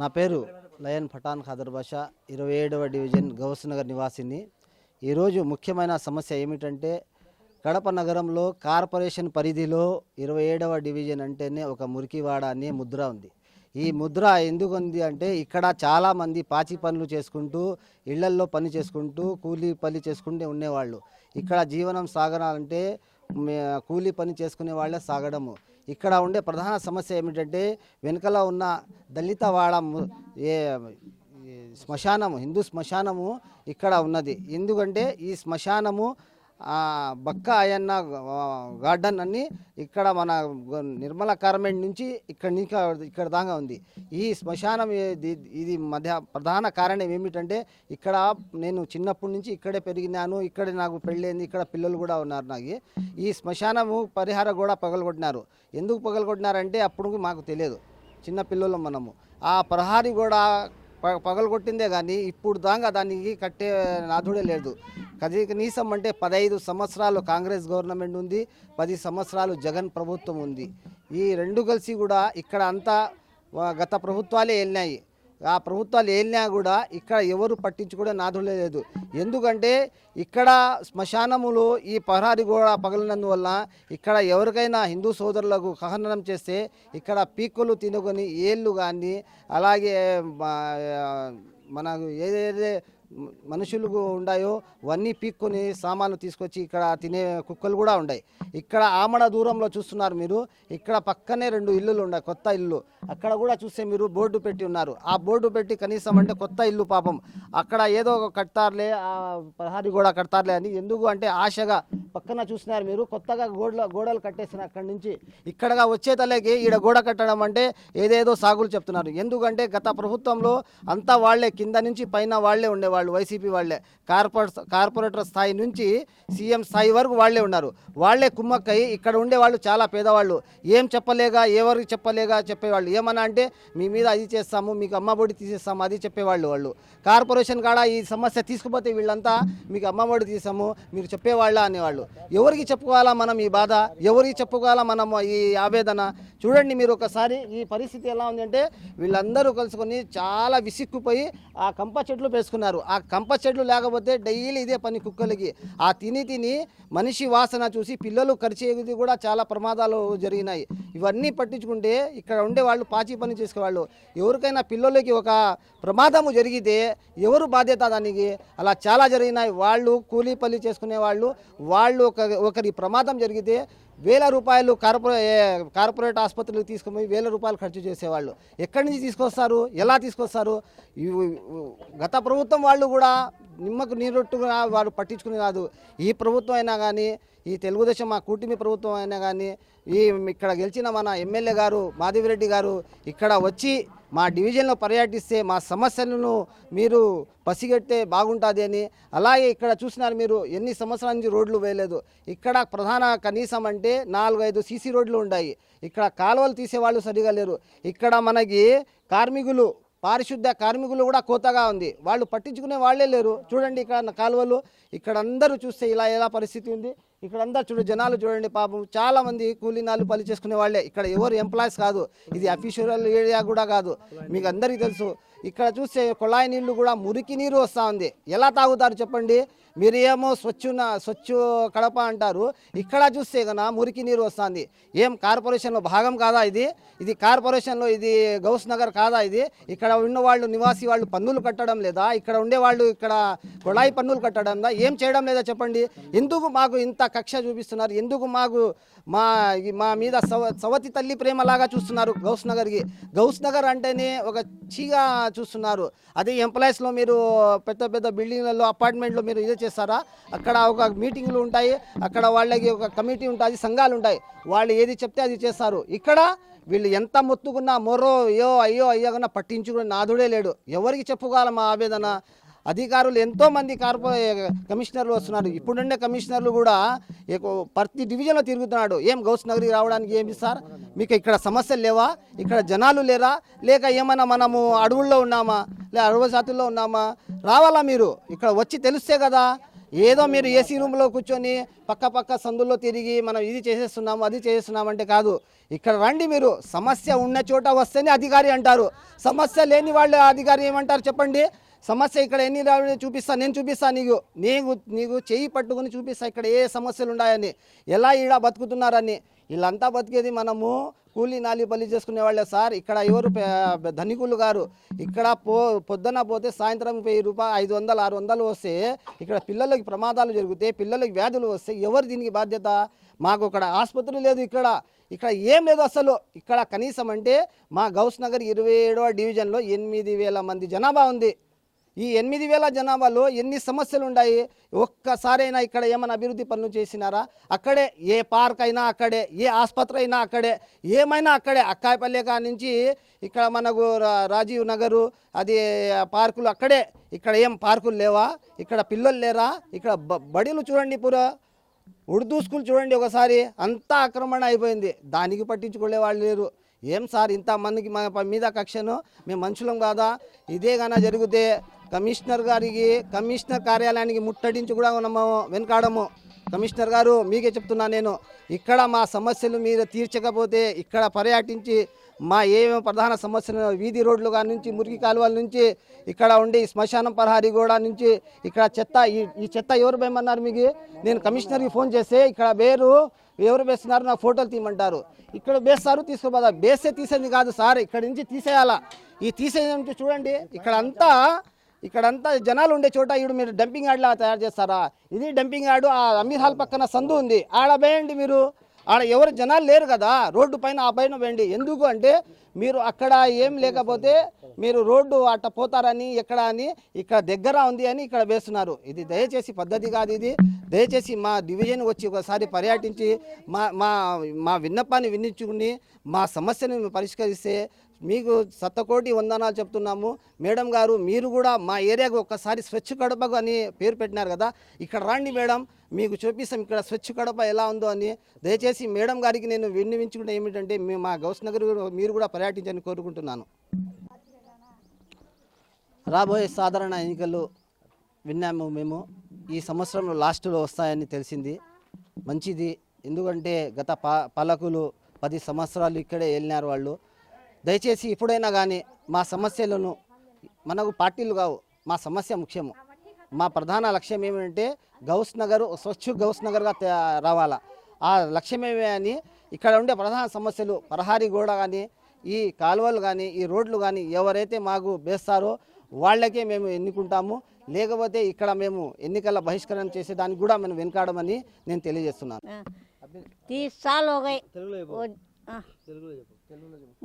నా పేరు లయన్ పఠాన్ ఖాదర్ బాషా ఇరవై ఏడవ డివిజన్ గౌస్ నగర్ నివాసిని. ఈరోజు ముఖ్యమైన సమస్య ఏమిటంటే కడప నగరంలో కార్పొరేషన్ పరిధిలో ఇరవై ఏడవ డివిజన్ అంటేనే ఒక మురికివాడ అనే ముద్ర ఉంది. ఈ ముద్ర ఎందుకు ఉంది అంటే ఇక్కడ చాలామంది పాచి పనులు చేసుకుంటూ ఇళ్ళల్లో పని చేసుకుంటూ కూలీ పని చేసుకుంటూ ఉండేవాళ్ళు. ఇక్కడ జీవనం సాగడాలంటే కూలీ పని చేసుకునే వాళ్ళే సాగడము. ఇక్కడ ఉండే ప్రధాన సమస్య ఏమిటంటే వెనుకలో ఉన్న దళితవాడ ఏ శ్మశానము హిందూ శ్మశానము ఇక్కడ ఉన్నది. ఎందుకంటే ఈ శ్మశానము బక్క అయన్న గార్డెన్ అని ఇక్కడ మన నిర్మల కార్మెంట్ నుంచి ఇక్కడ నుంచి ఇక్కడ దాకా ఉంది. ఈ శ్మశానం ఇది మధ్య ప్రధాన కారణం ఏమిటంటే ఇక్కడ నేను చిన్నప్పటి నుంచి ఇక్కడే పెరిగినాను ఇక్కడే నాకు పెళ్ళైంది ఇక్కడ పిల్లలు కూడా ఉన్నారు నాకు. ఈ శ్మశానము పరిహార కూడా పగలగొట్టినారు. ఎందుకు పగలగొట్టినారంటే అప్పుడు మాకు తెలియదు. చిన్న పిల్లలు మనము. ఆ ప్రహారీ కూడా పగలగొట్టిందే కానీ ఇప్పుడు దాకా దానికి కట్టే నాథుడే లేదు కది కనీసం అంటే పదహైదు సంవత్సరాలు కాంగ్రెస్ గవర్నమెంట్ ఉంది పది సంవత్సరాలు జగన్ ప్రభుత్వం ఉంది. ఈ రెండు కలిసి కూడా ఇక్కడ అంతా గత ప్రభుత్వాలే వెళ్ళినాయి. ఆ ప్రభుత్వాలు ఏలినా కూడా ఇక్కడ ఎవరు పట్టించుకునే నాథుడే లేదు. ఎందుకంటే ఇక్కడ శ్మశానములు ఈ పహారి గోడ పగలినందువల్ల ఇక్కడ ఎవరికైనా హిందూ సోదరులకు ఖననం చేస్తే ఇక్కడ పీక్కులు తినుకొని ఏళ్ళు కానీ అలాగే మన మనకు ఏదైతే మనుషులు ఉన్నాయో అవన్నీ పీక్కొని సామాన్లు తీసుకొచ్చి ఇక్కడ తినే కుక్కలు కూడా ఉన్నాయి ఇక్కడ ఆమడ దూరంలో చూస్తున్నారు మీరు. ఇక్కడ పక్కనే రెండు ఇల్లులు ఉన్నాయి కొత్త ఇల్లు. అక్కడ కూడా చూస్తే మీరు బోర్డు పెట్టి ఉన్నారు. ఆ బోర్డు పెట్టి కనీసం అంటే కొత్త ఇల్లు పాపం. అక్కడ ఏదో ఒక కడతారులే ఆ ప్రహారీ గోడ కడతారులే అని ఎందుకు అంటే ఆశగా పక్కన చూస్తున్నారు మీరు. కొత్తగా గోడల గోడలు కట్టేసిన అక్కడి నుంచి ఇక్కడగా వచ్చే తలకి ఈడ గోడ కట్టడం అంటే ఏదేదో సాగులు చెప్తున్నారు. ఎందుకంటే గత ప్రభుత్వంలో అంతా వాళ్ళే కింద నుంచి పైన వాళ్ళు వైసీపీ వాళ్ళే. కార్పొరేట్ కార్పొరేటర్ స్థాయి నుంచి సీఎం స్థాయి వరకు వాళ్ళే ఉన్నారు. వాళ్ళే కుమ్మక్కై ఇక్కడ ఉండే వాళ్ళు చాలా పేదవాళ్ళు. ఏం చెప్పలేగా ఎవరికి చెప్పలేగా చెప్పేవాళ్ళు. ఏమన్నా అంటే మీ మీద అది చేస్తాము మీకు అమ్మఒడి తీసేస్తాము అది చెప్పేవాళ్ళు వాళ్ళు. కార్పొరేషన్ కాడ ఈ సమస్య తీసుకుపోతే వీళ్ళంతా మీకు అమ్మఒడి తీసాము మీరు చెప్పేవాళ్ళ అనేవాళ్ళు. ఎవరికి చెప్పుకోవాలా మనం ఈ బాధ? ఎవరికి చెప్పుకోవాలా మనం ఈ ఆవేదన? చూడండి మీరు ఒకసారి ఈ పరిస్థితి ఎలా ఉందంటే వీళ్ళందరూ కలుసుకొని చాలా విసిక్కుపోయి ఆ కంప చెట్లు వేసుకున్నారు. ఆ కంప చెట్లు లేకపోతే డైలీ ఇదే పని కుక్కలకి. ఆ తిని తిని మనిషి వాసన చూసి పిల్లలు ఖర్చేది కూడా చాలా ప్రమాదాలు జరిగినాయి. ఇవన్నీ పట్టించుకుంటే ఇక్కడ ఉండే వాళ్ళు పాచి పని చేసేవాళ్ళు ఎవరికైనా పిల్లలకి ఒక ప్రమాదము జరిగితే ఎవరు బాధ్యత దానికి? అలా చాలా జరిగినాయి. వాళ్ళు కూలీ పని చేసుకునే వాళ్ళు వాళ్ళు ఒక ఒకరి ప్రమాదం జరిగితే వేల రూపాయలు కార్పొరే కార్పొరేట్ ఆసుపత్రులకు తీసుకుపోయి వేల రూపాయలు ఖర్చు చేసేవాళ్ళు. ఎక్కడి నుంచి తీసుకొస్తారు? ఎలా తీసుకొస్తారు? గత ప్రభుత్వం వాళ్ళు వాళ్ళు కూడా నిమ్మకు నీరొట్టుగా వారు పట్టించుకుని కాదు. ఈ ప్రభుత్వం అయినా కానీ ఈ తెలుగుదేశం మా కూటమి ప్రభుత్వం అయినా కానీ ఈ ఇక్కడ గెలిచిన మన ఎమ్మెల్యే గారు మాధవిరెడ్డి గారు ఇక్కడ వచ్చి మా డివిజన్లో పర్యటిస్తే మా సమస్యలను మీరు పసిగట్టే బాగుంటుంది అని అలాగే ఇక్కడ చూసినారు మీరు ఎన్ని సంవత్సరాల నుంచి రోడ్లు వేయలేదు. ఇక్కడ ప్రధాన కనీసం అంటే నాలుగు ఐదు సీసీ రోడ్లు ఉన్నాయి ఇక్కడ కాలువలు తీసేవాళ్ళు సరిగా లేరు. ఇక్కడ మనకి కార్మికులు పారిశుద్ధ కార్మికులు కూడా కోతగా ఉంది. వాళ్ళు పట్టించుకునే వాళ్ళే లేరు. చూడండి ఇక్కడ కాలువలు. ఇక్కడ అందరూ చూస్తే ఇలా ఎలా పరిస్థితి ఉంది. ఇక్కడ అందరు చూడు జనాలు చూడండి పాపం. చాలా మంది కూలీనాలు పని చేసుకునే వాళ్ళే. ఇక్కడ ఎవరు ఎంప్లాయీస్ కాదు. ఇది అఫీషియల్ ఏరియా కూడా కాదు. మీకు అందరికీ తెలుసు. ఇక్కడ చూస్తే కుళాయి నీళ్ళు కూడా మురికి నీరు వస్తూ ఉంది. ఎలా తాగుతారు చెప్పండి? మీరు ఏమో స్వచ్ఛ స్వచ్ఛ కడప అంటారు. ఇక్కడ చూస్తే కన్నా మురికి నీరు వస్తుంది ఏం కార్పొరేషన్లో భాగం కాదా ఇది? ఇది కార్పొరేషన్లో ఇది గౌస్ నగర్ కాదా ఇది? ఇక్కడ ఉన్న వాళ్ళు నివాసి వాళ్ళు పన్నులు కట్టడం లేదా? ఇక్కడ ఉండే వాళ్ళు ఇక్కడ కుళాయి పన్నులు కట్టడం ఏం చేయడం లేదా చెప్పండి? ఎందుకు మాకు ఇంత కక్ష చూపిస్తున్నారు. ఎందుకు మాకు మా మా మీద సవ సవతి తల్లి ప్రేమలాగా చూస్తున్నారు గౌస్ నగర్కి. గౌస్ నగర్ అంటేనే ఒక చీగా చూస్తున్నారు. అదే ఎంప్లాయీస్లో మీరు పెద్ద పెద్ద బిల్డింగ్లలో అపార్ట్మెంట్లో మీరు ఇదే చేస్తారా? అక్కడ ఒక మీటింగ్లు ఉంటాయి. అక్కడ వాళ్ళకి ఒక కమిటీ ఉంటుంది సంఘాలు ఉంటాయి. వాళ్ళు ఏది చెప్తే అది చేస్తారు. ఇక్కడ వీళ్ళు ఎంత మొత్తుకున్నా మొర్రో అయ్యో అయ్యో అయ్యో కన్నా పట్టించుకునే నాదుడే లేడు. ఎవరికి చెప్పుకోవాలి మా ఆవేదన? అధికారులు ఎంతో మంది కార్పొ కమిషనర్లు వస్తున్నారు. ఇప్పుడుండే కమిషనర్లు కూడా ప్రతి డివిజన్లో తిరుగుతున్నాడు. ఏం గౌస్ నగరికి రావడానికి ఏమి సార్? మీకు ఇక్కడ సమస్యలు లేవా? ఇక్కడ జనాలు లేరా? లేక ఏమైనా మనము అడవుల్లో ఉన్నామా? లేదా అడవుల జాతుల్లో ఉన్నామా? రావాలా మీరు? ఇక్కడ వచ్చి తెలిస్తే కదా. ఏదో మీరు ఏసీ రూమ్లో కూర్చొని పక్క పక్క సందుల్లో తిరిగి మనం ఇది చేసేస్తున్నాము అది చేసేస్తున్నాం అంటే కాదు. ఇక్కడ రండి మీరు. సమస్య ఉన్న చోట వస్తేనే అధికారి అంటారు. సమస్య లేని వాళ్ళు అధికారి ఏమంటారు చెప్పండి? సమస్య ఇక్కడ ఎన్ని రావడం చూపిస్తా నేను చూపిస్తా నీకు. నీకు నీకు చేయి పట్టుకుని చూపిస్తా ఇక్కడ ఏ సమస్యలు ఉన్నాయని. ఎలా ఈడ బతుకుతున్నారని. వీళ్ళంతా బతికేది మనము కూలీ నాలి పల్లి చేసుకునే వాళ్ళే సార్. ఇక్కడ ఎవరు ధనికులు గారు. ఇక్కడ పో పొద్దున పోతే సాయంత్రం వెయ్యి రూపాయలు ఐదు వందలు ఆరు వందలు వస్తే ఇక్కడ పిల్లలకి ప్రమాదాలు జరిగితే పిల్లలకి వ్యాధులు వస్తే ఎవరు దీనికి బాధ్యత? మాకు ఇక్కడ ఆసుపత్రి లేదు ఇక్కడ. ఇక్కడ ఏం లేదు అసలు. ఇక్కడ కనీసం అంటే మా గౌస్ నగర్ ఇరవై ఏడవ డివిజన్లో ఎనిమిది వేల మంది జనాభా ఉంది. ఈ ఎనిమిది వేల జనాభాలో ఎన్ని సమస్యలు ఉన్నాయి ఒక్కసారైనా ఇక్కడ ఏమైనా అభివృద్ధి పనులు చేసినారా? అక్కడే ఏ పార్క్ అయినా అక్కడే ఏ ఆసుపత్రి అయినా అక్కడే ఏమైనా అక్కడే. అక్కాయపల్లె కా నుంచి ఇక్కడ మనకు రా- రాజీవ్ నగరు అది పార్కులు అక్కడే. ఇక్కడ ఏం పార్కులు లేవా? ఇక్కడ పిల్లలు లేరా? ఇక్కడ బడిలు చూడండి పురా. ఉర్దూ స్కూల్ చూడండి ఒకసారి. అంతా ఆక్రమణ అయిపోయింది. దానికి పట్టించుకునే వాళ్ళు లేరు. ఏం సార్ ఇంత మందికి మా మీద కక్షను? మేము మనుషులం కాదా? ఇదే గాన జరిగితే కమిషనర్ గారికి కమిషనర్ కార్యాలయానికి ముట్టడించి కూడా మనము వెనకాడము. కమిషనర్ గారు మీకే చెప్తున్నా నేను ఇక్కడ మా సమస్యలు మీరు తీర్చకపోతే ఇక్కడ పర్యటించి మా ఏమేమి ప్రధాన సమస్యలు వీధి రోడ్లు కాడ నుంచి మురికి కాలువల నుంచి ఇక్కడ ఉండి శ్మశానం ప్రహారీ గోడ నుంచి ఇక్కడ చెత్త ఈ ఈ చెత్త ఎవరు వేయమన్నారు మీకు? నేను కమిషనర్కి ఫోన్ చేస్తే ఇక్కడ వేరు ఎవరు వేస్తున్నారు నా ఫోటోలు తీయమంటారు. ఇక్కడ వేస్తారు తీసుకోపోతారు బేసే తీసేది కాదు సార్ ఇక్కడ నుంచి తీసేయాలా? ఈ తీసేది చూడండి ఇక్కడ అంతా ఇక్కడంతా జనాలు ఉండే చోట ఈడు మీరు డంపింగ్ యార్డ్లా తయారు చేస్తారా? ఇది డంపింగ్ యార్డు ఆ అమీర్ హాల్ పక్కన సందు ఉంది. ఆడ వేయండి మీరు. ఆడ ఎవరు జనాలు లేరు కదా రోడ్డు పైన ఆ పైన వెండి ఎందుకు అంటే మీరు అక్కడ ఏం లేకపోతే మీరు రోడ్డు అట్ట పోతారని ఎక్కడ అని ఇక్కడ దగ్గర ఉంది అని ఇక్కడ వేస్తున్నారు. ఇది దయచేసి పద్ధతి కాదు ఇది. దయచేసి మా డివిజన్ వచ్చి ఒకసారి పర్యటించి మా మా మా విన్నపాన్ని వినించుకుని మా సమస్యను పరిష్కరిస్తే మీకు సత్తకోటి వందనాలు చెప్తున్నాము. మేడం గారు మీరు కూడా మా ఏరియాకు ఒక్కసారి స్వచ్ఛ కడపకు అని పేరు పెట్టినారు కదా. ఇక్కడ రాండి మేడం. మీకు చూపిస్తాం ఇక్కడ స్వచ్ఛ కడప ఎలా ఉందో అని. దయచేసి మేడం గారికి నేను విన్నవించుకుంటే ఏమిటంటే మీ మా గౌస్ నగర్ మీరు కూడా పర్యటించని కోరుకుంటున్నాను. రాబోయే సాధారణ ఎన్నికలు విన్నాము మేము. ఈ సంవత్సరంలో లాస్ట్లో వస్తాయని తెలిసింది. మంచిది. ఎందుకంటే గత పా పాలకులు పది సంవత్సరాలు ఇక్కడే వెళ్ళినారు వాళ్ళు. దయచేసి ఇప్పుడైనా కానీ మా సమస్యలను మనకు పార్టీలు కావు మా సమస్య ముఖ్యము. మా ప్రధాన లక్ష్యం ఏమంటే గౌస్ నగర్ స్వచ్ఛ గౌస్ నగర్గా రావాలా. ఆ లక్ష్యం ఏమే అని ఇక్కడ ఉండే ప్రధాన సమస్యలు పరహారీ గోడ కానీ ఈ కాలువలు కానీ ఈ రోడ్లు కానీ ఎవరైతే మాకు వేస్తారో వాళ్ళకే మేము ఎన్నుకుంటాము. లేకపోతే ఇక్కడ మేము ఎన్నికల బహిష్కరణ చేసేదానికి కూడా మనం వెనుకాడమని నేను తెలియజేస్తున్నాను.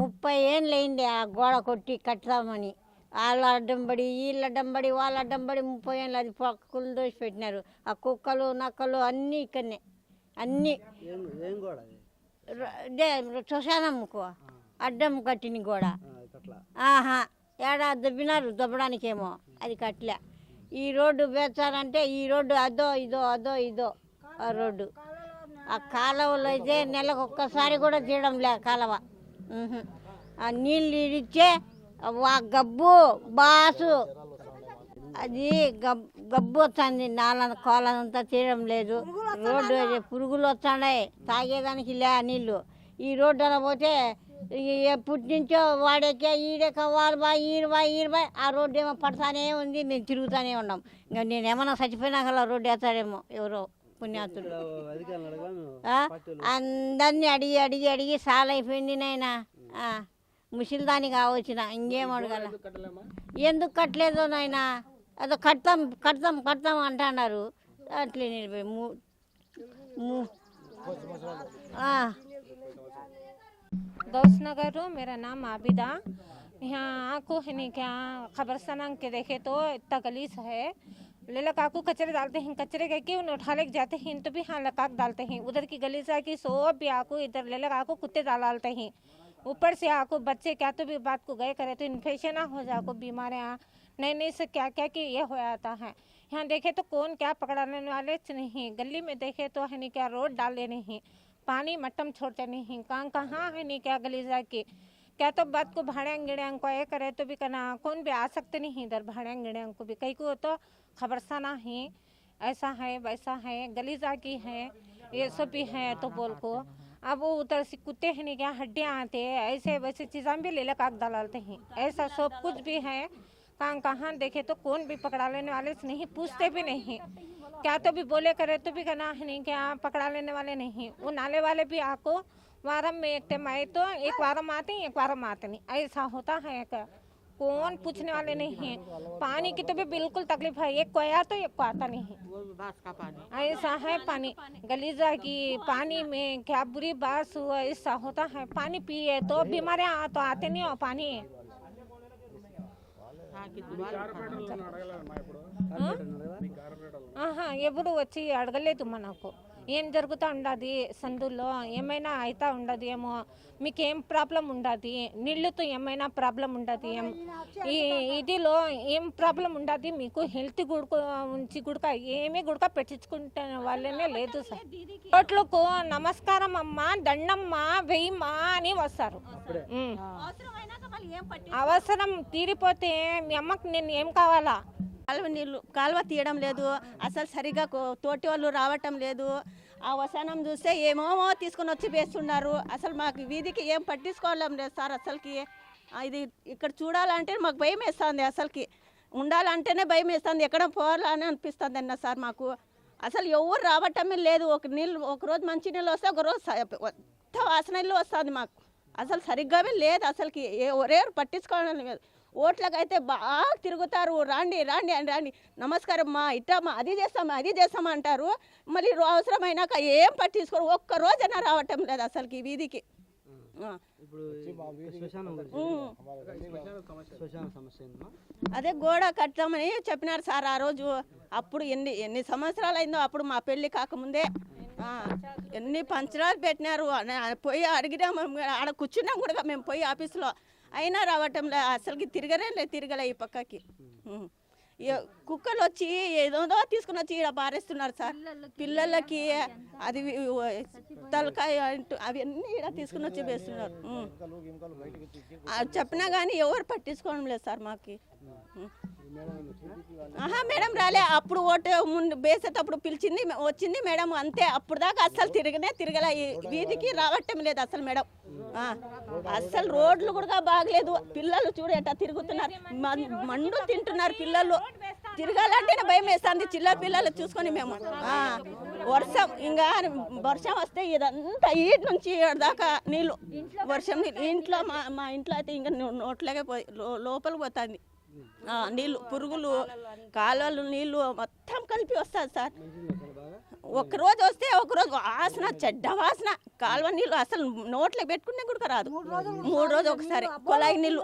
ముప్పై ఏండ్లు అయింది ఆ గోడ కొట్టి కట్టదామని వాళ్ళ అడ్డం పడి వీళ్ళ అడ్డం పడి వాళ్ళ అడ్డం పడి ముప్పై ఏళ్ళు అది పక్కలు దోసి పెట్టినారు. ఆ కుక్కలు నక్కలు అన్నీ ఇక్కడనే. అన్నీ. శ్మశానంకు అడ్డం కట్టిన గోడ. ఆహా. ఏడా దబ్బినారు దబ్బడానికేమో. అది కట్టలే. ఈ రోడ్డు వేచారంటే ఈ రోడ్డు అదో ఇదో అదో ఇదో ఆ రోడ్డు. ఆ కాలువలో అయితే నెలకు ఒక్కసారి కూడా తీయడం లే కాలువ. ఆ నీళ్ళు ఇచ్చే గబ్బు బాసు. అది గబ్ గబ్బు వస్తుంది. నాల కోలంతా తీయడం లేదు. రోడ్డు పురుగులు వస్తున్నాయి. తాగేదానికి లే నీళ్ళు. ఈ రోడ్డు అలా పోతే ఎప్పటి నుంచో వాడెక్కే ఈడెక్క వాడు బా ఈడు బా ఈడు బా. ఆ రోడ్డు ఏమో పడతానే ఉంది. మేము తిరుగుతానే ఉన్నాం. ఇంకా నేను ఏమన్నా చచ్చిపోయినాక రోడ్డు వేస్తాడేమో ఎవరో పుణ్యాతుడు? అందరినీ అడిగి అడిగి అడిగి సాల్ అయిపోయింది నాయన ముసిలిదాని కావచ్చిన ఇంకేం అడగల ఎందుకు కట్టలేదు నాయన అదో కడతాం కడతాం కడతాం అంటున్నారు అట్లే నిలిపోయి ము ము- ఆ. गौसनगर हूँ मेरा नाम आबिदा यहाँ आको है नहीं क्या खबरस्तान के देखे तो इतना गलीस है ले लगा आको कचरे डालते हैं कचरे कह के उन्हें उठा लेके जाते हैं तो भी हाँ लकाक डालते हैं उधर की गली से आके सो भी आको इधर ले लगा आको कुत्ते डाल डालते हैं ऊपर से आको बच्चे क्या तो भी बात को गए करे तो इन्फेक्शन हो जाको बीमारियाँ नए नए से क्या क्या कि ये हो जाता है। यहाँ देखे तो कौन क्या पकड़ाने वाले नहीं, गली में देखे तो है नहीं क्या रोड डाले नहीं, पानी मट्टम छोड़ते नहीं, कहाँ कहाँ है नहीं क्या गली जाके क्या तो बात को भाड़े गिड़ियांग को ये करे तो भी करना, कौन भी आ सकते नहीं इधर भाड़े गिड़ियांग को भी। कई को तो खबरस्ताना ही, ऐसा है, वैसा है गलीजा की है, ये सब भी है तो बोल को। अब वो उधर से कुत्ते हैं नहीं, क्या हड्डियाँ आते हैं? ऐसे वैसे चीज़ें भी ले लगा डालते हैं। ऐसा सब कुछ भी है। कहाँ कहाँ देखे तो कौन भी पकड़ा लेने वाले से नहीं, पूछते भी नहीं क्या तो भी बोले करे तो भी कहना है नहीं, क्या पकड़ा लेने वाले नहीं। वो नाले वाले भी आपको वारम में एक टाइम आए तो एक वारम आते हैं, एक वारम आते नहीं। ऐसा होता है का कौन पूछने वाले नहीं है पानी की तो भी बिल्कुल तकलीफ है एक को आया तो एक को आता नहीं ऐसा है पानी गलीजा की पानी में क्या बुरी बात हुआ ऐसा होता है पानी पिए तो बीमारियां आ- तो आते नहीं हो पानी ఆహా ఎప్పుడు వచ్చి అడగలేదు మనకు ఏం జరుగుతూ ఉండదు సందులో? ఏమైనా అవుతా ఉండదు ఏమో? మీకు ఏం ప్రాబ్లం ఉండదు? నీళ్ళతో ఏమైనా ప్రాబ్లం ఉండదు ఏం? ఈ ఇదిలో ఏం ప్రాబ్లం ఉండదు? మీకు హెల్త్ గుడక ఉంచి గుడక ఏమీ గుడక పెట్టించుకుంటే వాళ్ళనే లేదు సార్. రోడ్లకు నమస్కారం అమ్మా దండమ్మా వెయ్యమ్మా అని వస్తారు. అవసరం తీరిపోతే మీ అమ్మకి నేను ఏం కావాలా? కాలువ నీళ్ళు కాలువ తీయడం లేదు. అసలు సరిగా తోటి వాళ్ళు రావటం లేదు. ఆ వసనం చూస్తే ఏమేమో తీసుకొని వచ్చి వేస్తున్నారు. అసలు మాకు వీధికి ఏం పట్టించుకోవడం లేదు సార్ అసలుకి. ఇది ఇక్కడ చూడాలంటే మాకు భయం వేస్తుంది అసలుకి. ఉండాలంటేనే భయం వేస్తుంది. ఎక్కడ పోవాలని అనిపిస్తుంది అన్న సార్ మాకు. అసలు ఎవరు రావటమే లేదు. ఒక నీళ్ళు ఒక రోజు మంచి నీళ్ళు వస్తే ఒకరోజు మొత్తం వాసన నీళ్ళు వస్తుంది మాకు. అసలు సరిగ్గా లేదు అసలుకి. ఏ ఒరే పట్టించుకోవడం లేదు. ఓట్లకైతే బాగా తిరుగుతారు. రాండి రాండి అని రాండి. నమస్కారం మా ఇట్టమ్మా అది చేస్తామా అది చేస్తామా అంటారు. మళ్ళీ అవసరమైనాక ఏం పట్టించుకోరు. ఒక్క రోజైనా రావటం లేదు అసలుకి ఈ వీధికి. అదే గోడ కట్టామని చెప్పినారు సార్ ఆ రోజు. అప్పుడు ఎన్ని ఎన్ని సంవత్సరాలు అయిందో అప్పుడు మా పెళ్ళి కాకముందే. ఎన్ని పంచరాలు పెట్టినారు. అన- పోయి అడిగినాము ఆడ కూర్చున్నాం కూడా మేము పోయి ఆఫీసులో. అయినా రావటం లే అసలుకి తిరగలే లేదు తిరగలే ఈ పక్కకి. కుక్కలు వచ్చి ఏదోదో తీసుకుని వచ్చి ఇక్కడ పారేస్తున్నారు సార్. పిల్లలకి అది తలకాయ అంటూ అవన్నీ ఇక్కడ తీసుకుని వచ్చి వేస్తున్నారు. చెప్పినా కానీ ఎవరు పట్టించుకోవడం లేదు సార్ మాకు. ఆహా మేడం రాలే. అప్పుడు ఓటు ముందు వేసేటప్పుడు పిలిచింది వచ్చింది మేడం అంతే. అప్పుడు దాకా అస్సలు తిరగనే తిరగలే. వీధికి రావటం లేదు అసలు మేడం. అస్సలు రోడ్లు కూడా బాగలేదు. పిల్లలు చూడేట తిరుగుతున్నారు. మండు తింటున్నారు పిల్లలు. తిరగాలంటేనే భయం వేస్తుంది. చిల్ల పిల్లలు చూసుకొని మేము. వర్షం ఇంకా వర్షం వస్తే ఇదంతా ఈటి నుంచి దాకా నీళ్ళు. వర్షం ఇంట్లో మా మా ఇంట్లో అయితే ఇంకా నో- నోట్లోకే పోయి లోపలికి పోతుంది. నీళ్ళు పురుగులు కాలువలు నీళ్ళు మొత్తం కలిపి వస్తుంది సార్. ఒక రోజు వస్తే ఒక రోజు వాసన చెడ్డ వాసన. కాలువ నీళ్ళు అసలు నోట్లో పెట్టుకునే కూడా రాదు. మూడు రోజులు ఒకసారి. కొలాయి నీళ్ళు.